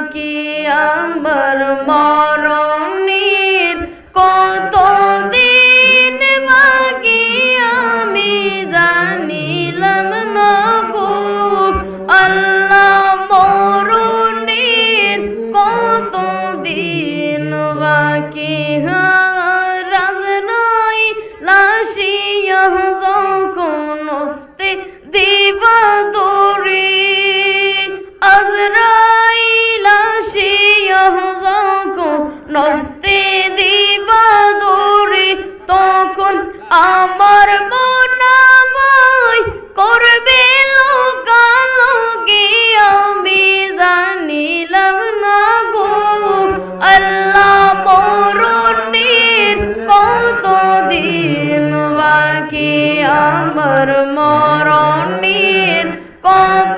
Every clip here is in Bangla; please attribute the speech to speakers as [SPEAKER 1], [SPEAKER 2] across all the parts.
[SPEAKER 1] আমার মরণের কত দিন বাকি আমি জানিলাম না গো। আল্লাহ মরণের কত দিন বাকি রাজনাই লাশিয়া যখন দিবা দরে নস্তে দিবা দরে তখন আমার মনাবাই করবে লোকালোকে আমি জানিলাম কত দিন আমার মরণের কত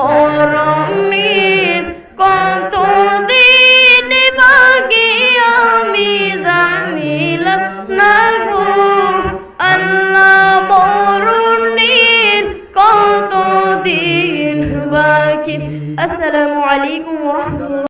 [SPEAKER 1] মরণের কত দিন বাকি আমি জানিলাম না গো? আল্লাহ মরণের কত দিন বাকি? আসসালামু আলাইকুম রাহমাতুল্লাহ।